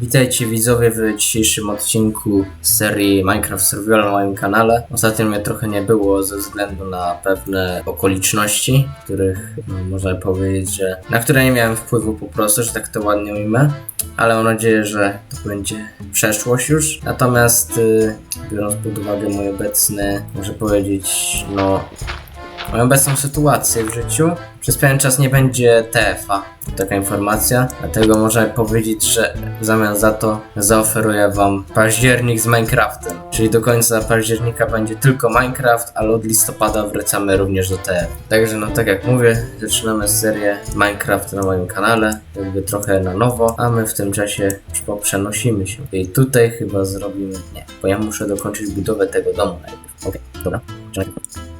Witajcie widzowie w dzisiejszym odcinku z serii Minecraft Survival na moim kanale. Ostatnio mnie trochę nie było ze względu na pewne okoliczności, których no, można powiedzieć, że na które nie miałem wpływu po prostu, że tak to ładnie ujmę. Ale mam nadzieję, że to będzie przeszłość już. Natomiast y, biorąc pod uwagę mój obecny, może powiedzieć, no moją obecną sytuację w życiu. Przez pewien czas nie będzie TF-a. Taka informacja. Dlatego można powiedzieć, że w zamian za to zaoferuję wam październik z Minecraftem. Czyli do końca października będzie tylko Minecraft, ale od listopada wracamy również do TF. Także no tak jak mówię, zaczynamy serię Minecraft na moim kanale. Jakby trochę na nowo, a my w tym czasie przenosimy się. I tutaj chyba zrobimy... Nie, bo ja muszę dokończyć budowę tego domu najpierw. Okej, dobra. Czekaj.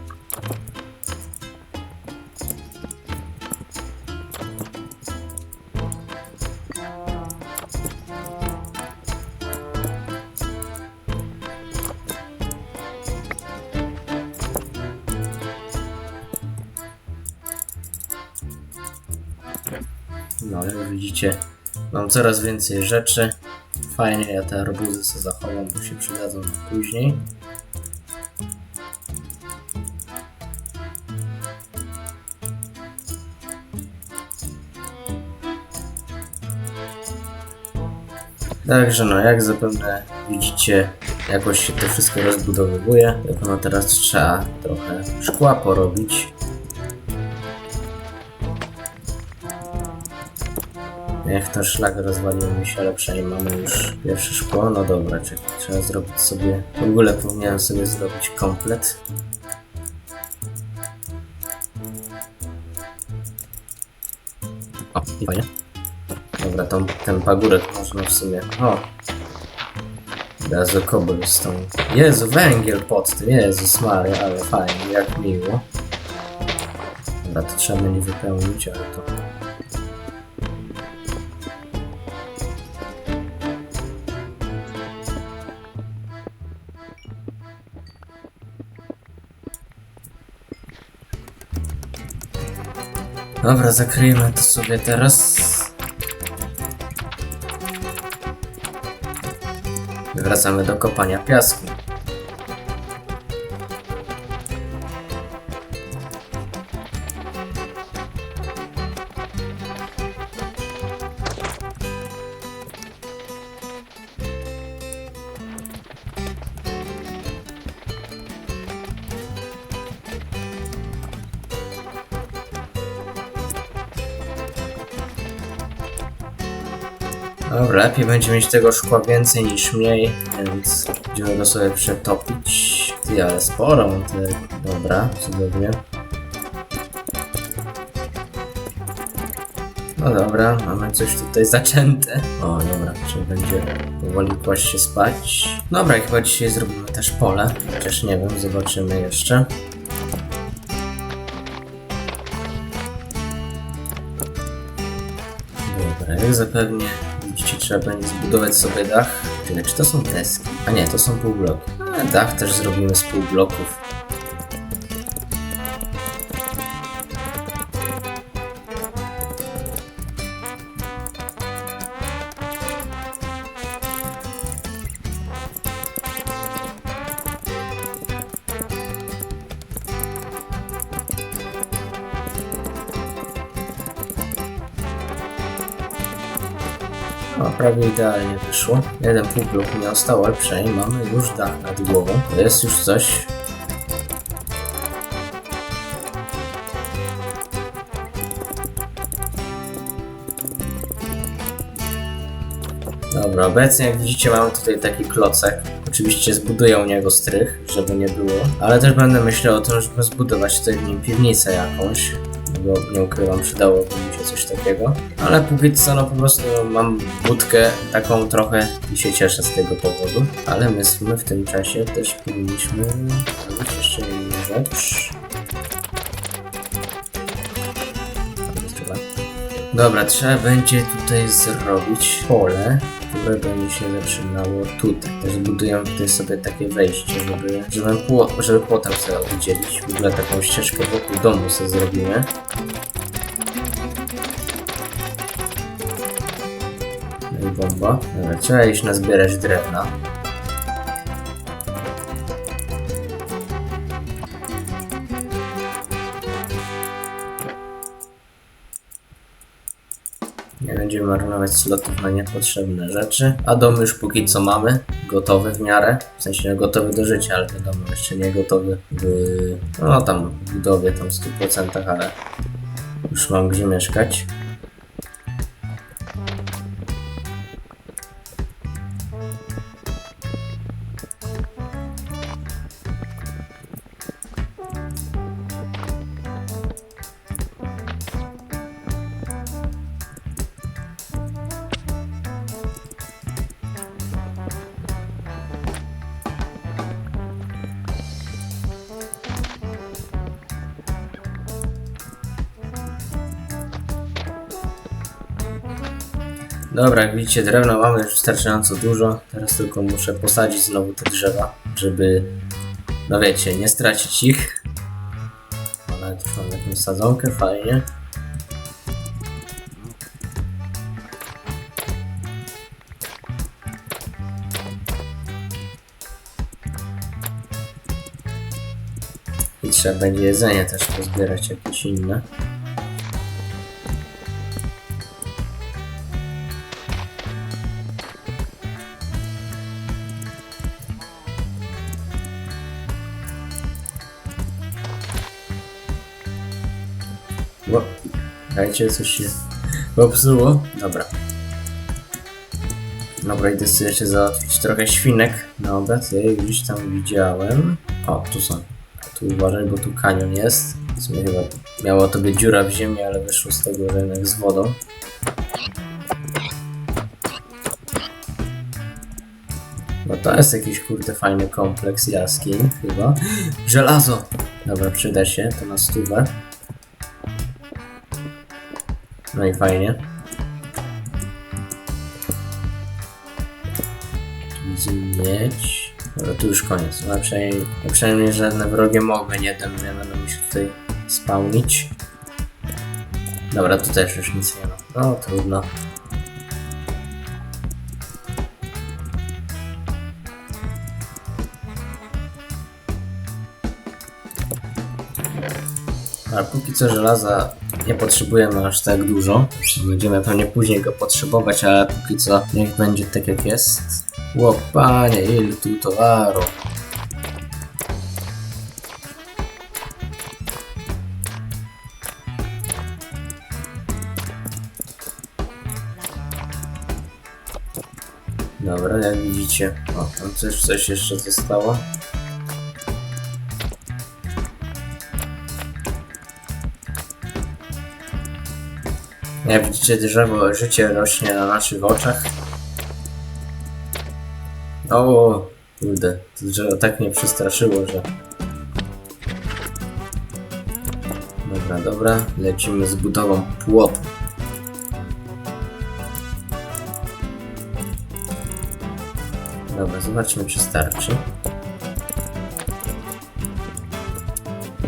No, jak widzicie, mam coraz więcej rzeczy. Fajnie, ja te arbuzy sobie zachowam, bo się przydadzą później. Także no, jak zapewne widzicie, jakoś się to wszystko rozbudowywuje. Tylko no teraz trzeba trochę szkła porobić. Niech to szlak rozwalił mi się, ale przynajmniej mamy już pierwsze szkło. No dobra, czekaj, trzeba zrobić sobie... W ogóle powinienem sobie zrobić komplet. O, i fajnie. Dobra, tą, ten pagórek można w sumie... O! Gazo cobblestone. Jezu, węgiel pod tym, Jezus Maria, ale fajnie, jak miło. Dobra, to trzeba będzie wypełnić, ale to... Dobra, zakryjmy to sobie teraz. Wracamy do kopania piasku. Dobra, lepiej będzie mieć tego szkła więcej niż mniej, więc będziemy go sobie przetopić. Ty, ale sporo mam tego. Dobra, cudownie. No dobra, mamy coś tutaj zaczęte. O, dobra, trzeba będzie powoli kłaść się spać. Dobra, chyba dzisiaj zrobimy też pole. Chociaż nie wiem, zobaczymy jeszcze. Dobra, jak zapewnie widzicie, trzeba będzie zbudować sobie dach. Tyle, czy to są deski? A nie, to są półbloki. A dach też zrobimy z półbloków. O, prawie idealnie wyszło. Jeden półblok mi ostał, ale przynajmniej mamy już dach nad głową. To jest już coś. Dobra, obecnie jak widzicie mamy tutaj taki klocek. Oczywiście zbuduję u niego strych, żeby nie było. Ale też będę myślał o tym, żeby zbudować tutaj w nim piwnicę jakąś bo nie ukrywam, przydałoby mi się coś takiego. Ale póki co, no po prostu mam budkę taką trochę i się cieszę z tego powodu. Ale my, w tym czasie też powinniśmy zrobić jeszcze jedną rzecz. Dobra, trzeba będzie tutaj zrobić pole, które będzie się zaczynało tutaj. Też buduję tutaj sobie takie wejście, żeby, żeby, pło, żeby sobie oddzielić. W ogóle taką ścieżkę wokół domu sobie zrobimy. No i bomba. Dobra, trzeba iść nazbierać drewna. Nie będziemy marnować slotów na niepotrzebne rzeczy. A dom już póki co mamy. Gotowy w miarę. W sensie gotowy do życia, ale wiadomo, jeszcze nie gotowy w... No tam w budowie tam w 100%, ale już mam gdzie mieszkać. Dobra, jak widzicie, drewna mamy już wystarczająco dużo. Teraz tylko muszę posadzić znowu te drzewa, żeby, no wiecie, nie stracić ich. O, nawet już mam jakąś sadzonkę, fajnie. I trzeba będzie jedzenie też pozbierać jakieś inne. Dajcie coś się popsuło. Dobra. Dobra, idę sobie jeszcze załatwić trochę świnek na obiad. Ja gdzieś tam widziałem. O, tu są. Tu uważaj, bo tu kanion jest. W sumie chyba miała to być dziura w ziemi, ale wyszło z tego, jednak z wodą. No to jest jakiś kurde fajny kompleks jaskiń chyba. Żelazo! Dobra, przyda się, to na stówę. No i fajnie. Mieć. Dobra, tu już koniec. No, a przynajmniej, a przynajmniej żadne wrogie mowy nie będą, nie będą mi się tutaj spawnić. Dobra, tu też już nic nie ma. No, trudno. Ale póki co żelaza nie potrzebujemy aż tak dużo. Będziemy pewnie później go potrzebować, ale póki co niech będzie tak jak jest. Łopanie, ile tu towaru. Dobra, jak widzicie, o, tam coś, coś jeszcze zostało. Jak widzicie, drzewo, życie rośnie na naszych oczach. O, kurde, to drzewo tak mnie przestraszyło, że... Dobra, dobra, lecimy z budową płotu. Dobra, zobaczmy, czy starczy.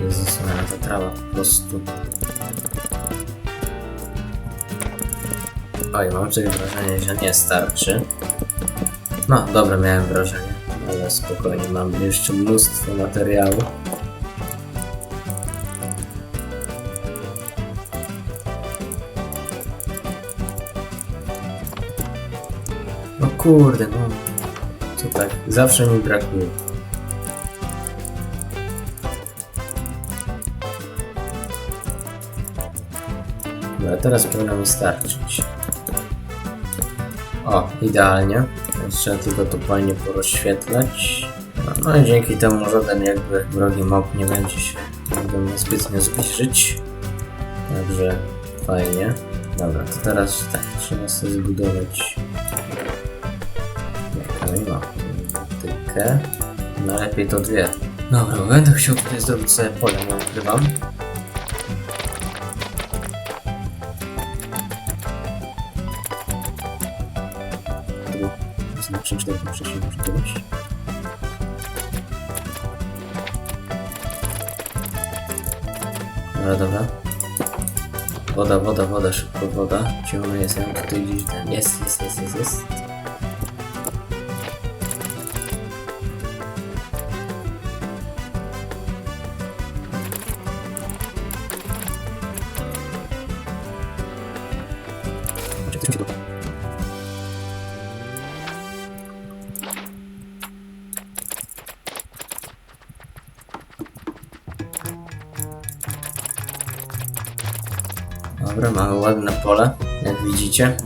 Jezus, ta trawa po prostu... Oj, mam takie wrażenie, że nie starczy. No, dobre miałem wrażenie, ale spokojnie, mam jeszcze mnóstwo materiału. No kurde, no. Co tak, zawsze mi brakuje. Dobra, teraz powinno mi starczyć. O, idealnie. Trzeba tylko to fajnie porozświetlać. No, no i dzięki temu żaden jakby wrogi mob nie będzie się do mnie zbytnio zbliżyć. Także fajnie. Dobra, to teraz tak, trzeba sobie zbudować Okej, no, tykę. No lepiej to dwie. Dobra, będę chciał tutaj zrobić sobie pole, nie ukrywam. Znaczy, że muszę się używać. Dobra, dobra. Woda, woda, woda, szybko woda. Gdzie ona jest? Ja tutaj gdzieś ten. Jest, Dobra, mamy ładne pole, jak widzicie.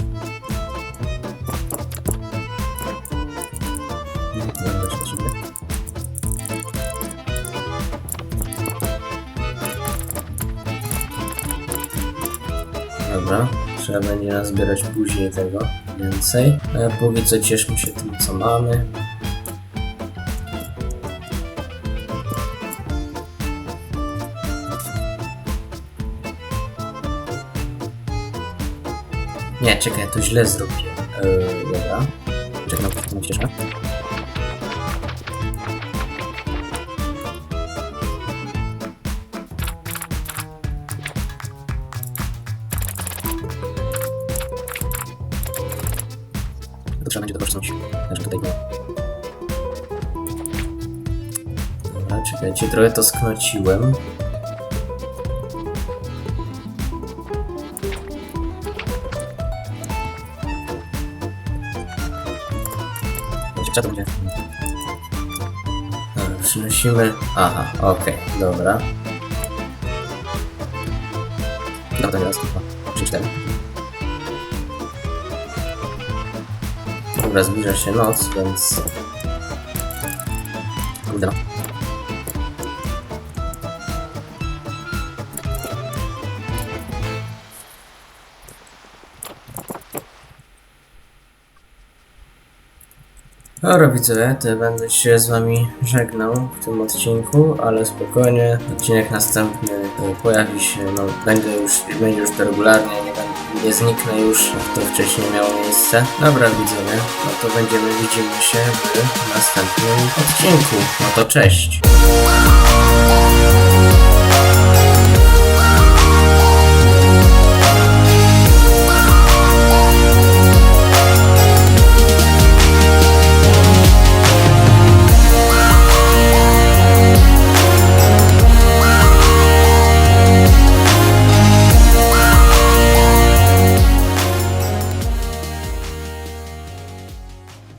Dobra, trzeba będzie nazbierać później tego więcej. A póki co cieszmy się tym, co mamy. Nie, czekaj, to źle zrobiłem. Yy, dobra. Czekaj, na na ścieżkę. Trzeba będzie to przesunąć. Znaczy tutaj było. Dobra, czekajcie, trochę to sknociłem. To będzie? Dobra, przynosimy. Aha, okej, dobra. Dobra, to raz, dwa, trzy, cztery. Dobra, zbliża się noc, więc. Kurde. no. Dobra widzowie, to będę się z wami żegnał w tym odcinku, ale spokojnie, odcinek następny pojawi się, no będzie już, będzie już to regularnie, nie, nie zniknę już, jak to wcześniej miało miejsce. Dobra widzowie, no to będziemy, widzimy się w następnym odcinku. No to cześć!